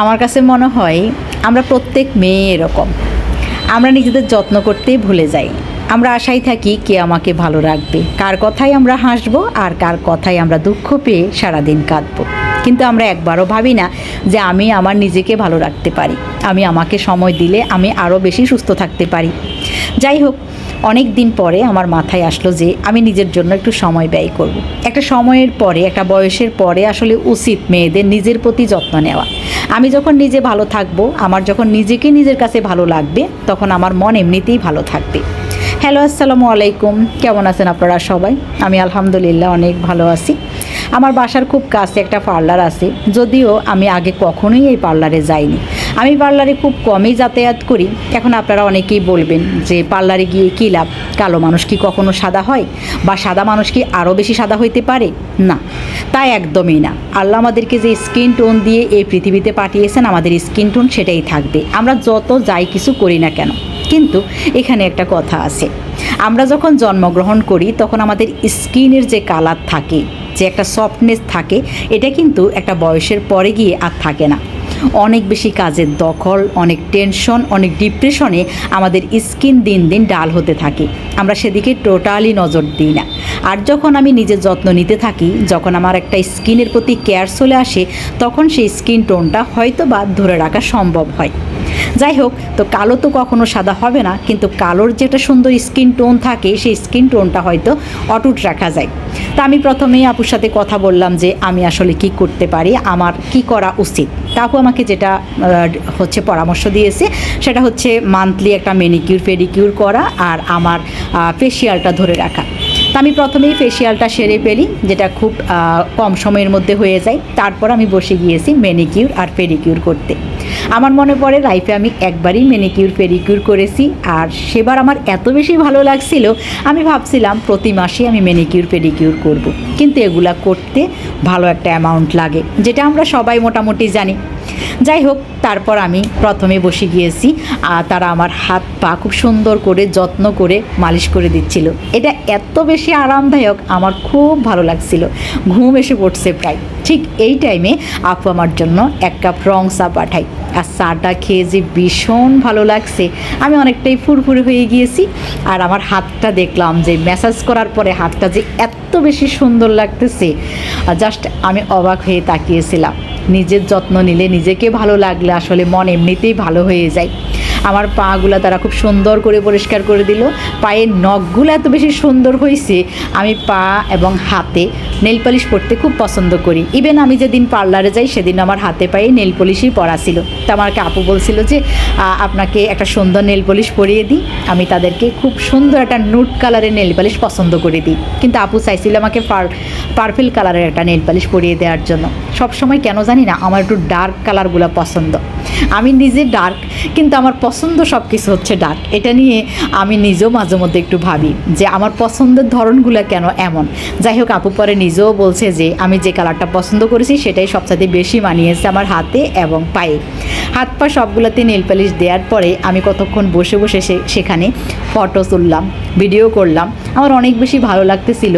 আমার কাছে মনে হয় আমরা প্রত্যেক মেয়ে এরকম। আমরা নিজেদের যত্ন করতেই ভুলে যাই। আমরা আশায় থাকি কে আমাকে ভালো রাখবে, কার কথাই আমরা হাসবো আর কার কথাই আমরা দুঃখ পেয়ে সারাদিন কাঁদবো। কিন্তু আমরা একবারও ভাবি না যে আমি আমার নিজেকে ভালো রাখতে পারি। আমি আমাকে সময় দিলে আমি আরও বেশি সুস্থ থাকতে পারি। যাই হোক অনেক দিন পরে আমার মাথায় আসলো যে আমি নিজের জন্য একটু সময় ব্যয় করব। একটা সময়ের পরে, একটা বয়সের পরে আসলে উচিত মেয়েদের নিজের প্রতি যত্ন নেওয়া। আমি যখন নিজে ভালো থাকব, আমার যখন নিজেকে নিজের কাছে ভালো লাগবে, তখন আমার মন এমনিতেই ভালো থাকবে। হ্যালো, আসসালামু আলাইকুম। কেমন আছেন আপনারা সবাই? আমি আলহামদুলিল্লাহ অনেক ভালো আছি। আমার বাসার খুব কাছে একটা পার্লার আছে। যদিও আমি আগে কখনোই এই পার্লারে যাইনি। আমি পার্লারে খুব কমই যাতায়াত করি। এখন আপনারা অনেকেই বলবেন যে পার্লারে গিয়ে কী লাভ? কালো মানুষ কি কখনো সাদা হয়? বা সাদা মানুষ কি আরও বেশি সাদা হইতে পারে? না তাই একদমই না। আল্লাহ আমাদেরকে যে স্কিন টোন দিয়ে এই পৃথিবীতে পাঠিয়েছেন, আমাদের স্কিন টোন সেটাই থাকবে। আমরা যত যাই কিছু করি না কেন, কিন্তু এখানে একটা কথা আছে। আমরা যখন জন্মগ্রহণ করি, তখন আমাদের স্কিনের যে কালার থাকে, যে একটা সফটনেস থাকে, এটা কিন্তু একটা বয়সের পরে গিয়ে আর থাকে না। অনেক বেশি কাজের দখল, অনেক টেনশন অনেক ডিপ্রেশনে আমাদের স্কিন দিন দিন ডাল হতে থাকে। আমরা সেদিকে টোটালি নজর দিই না। আর যখন আমি নিজের যত্ন নিতে থাকি, যখন আমার একটা স্কিনের প্রতি কেয়ার চলে আসে, তখন সেই স্কিন টোনটা হয়তো বা ধরে রাখা সম্ভব হয়। যাই হোক, তো কালো তো কখনো সাদা হবে না, কিন্তু কালোর যেটা সুন্দর স্কিন টোন থাকে, সেই স্কিন টোনটা হয়তো অটুট রাখা যায়। তা আমি প্রথমেই আপুর সাথে কথা বললাম যে আমি আসলে কি করতে পারি, আমার কি করা উচিত। তা আপু আমাকে যেটা হচ্ছে পরামর্শ দিয়েছে, সেটা হচ্ছে মান্থলি একটা মেনিকিউর পেডিকিউর করা আর আমার ফেসিয়ালটা ধরে রাখা। তা আমি প্রথমেই ফেসিয়ালটা সেরে ফেলি, যেটা খুব কম সময়ের মধ্যে হয়ে যায়। তারপর আমি বসে গিয়েছি মেনিকিউর আর পেডিকিউর করতে। আমার মনে পড়ে লাইফে আমি একবারই মেনিকিউর পেডিকিউর করেছি আর সেবার আমার এত বেশি ভালো লাগছিল, আমি ভাবছিলাম প্রতি মাসে আমি মেনিকিউর পেডিকিউর করব। কিন্তু এগুলা করতে ভালো একটা অ্যামাউন্ট লাগে, যেটা আমরা সবাই মোটামুটি জানি যাই হোক তারপর আমি প্রথমে বসে গিয়েছি, আর তারা আমার হাত পা খুব সুন্দর করে, যত্ন করে মালিশ করে দিচ্ছিল। এটা এত বেশি আরামদায়ক, আমার খুব ভালো লাগছিল। ঘুম এসে পড়ছে প্রায়। ঠিক এই টাইমে আপু আমার জন্য এক কাপ রং চা পাঠাই আর চাটা খেয়ে যে ভীষণ ভালো লাগছে, আমি অনেকটাই ফুরফুরে হয়ে গিয়েছি। আর আমার হাতটা দেখলাম যে ম্যাসাজ করার পরে হাতটা যে এত বেশি সুন্দর লাগতেছে জাস্ট আমি অবাক হয়ে তাকিয়েছিলাম। নিজের যত্ন নিলে নিজেকে ভালো লাগলে আসলে মন এমনিতেই ভালো হয়ে যায়। আমার পাগুলো তারা খুব সুন্দর করে পরিষ্কার করে দিল। পায়ের নখগুলো এত বেশি সুন্দর হয়েছে, আমি পা এবং হাতে নেল পলিশ পরতে খুব পছন্দ করি। ইভেন আমি যেদিন পার্লারে যাই, সেদিন আমার হাতে পায়ে নেল পলিশই পরা ছিল। তা আমাকে আপু বলছিল যে আপনাকে একটা সুন্দর নেল পলিশ পরিয়ে দিই। আমি তাদেরকে খুব সুন্দর একটা নুট কালারের নেল পলিশ পছন্দ করে দিই। কিন্তু আপু চাইছিল আমাকে পার্পেল কালারের একটা নেল পালিশ পরিয়ে দেওয়ার জন্য। সব সময় কেন জানি না, আমার একটু ডার্ক কালারগুলো পছন্দ। আমি নিজে ডার্ক কিন্তু আমার পছন্দ সব কিছু হচ্ছে ডার্ক এটা নিয়ে আমি নিজেও মাঝে মধ্যে একটু ভাবি যে আমার পছন্দের ধরনগুলো কেন এমন? যাই হোক, আপু পরে নিজেও বলছে যে, আমি যে কালারটা পছন্দ করেছি, সেটাই সবসাথে বেশি মানিয়েছে আমার হাতে এবং পায়ে। হাত পা সবগুলোতে নেল পালিশ দেওয়ার পরে আমি কতক্ষণ বসে বসে সেখানে ফটো তুললাম। ভিডিও করলাম। আমার অনেক বেশি ভালো লাগতেছিল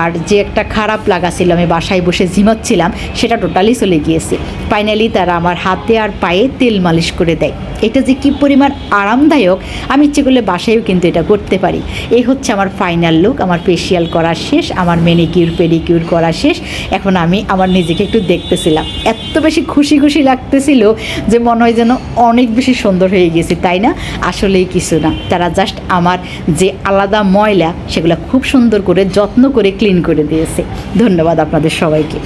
আর যে একটা খারাপ লাগা ছিল, আমি বাসায় বসে ঝিমাচ্ছিলাম সেটা টোটালি চলে গিয়েছে। ফাইনালি তারা আমার হাতে আর পায়ে তেল মালিশ করে দেয়। এটা যে কী পরিমাণ আরামদায়ক, আমি ইচ্ছে করলে বাসায়ও কিন্তু এটা করতে পারি। এই হচ্ছে আমার ফাইনাল লুক আমার ফেসিয়াল করা শেষ, আমার মেনিকিউর পেডিকিউর করা শেষ। এখন আমি আমার নিজেকে একটু দেখতেছিলাম। এত বেশি খুশি খুশি লাগতেছিল যে মনে হয় যেন অনেক বেশি সুন্দর হয়ে গেছি, তাই না? আসলেই কিছু না। তারা জাস্ট আমার যে আলাদা ময়লা, সেগুলো খুব সুন্দর করে, যত্ন করে ক্লিন করে দিয়েছে। ধন্যবাদ আপনাদের সবাইকে।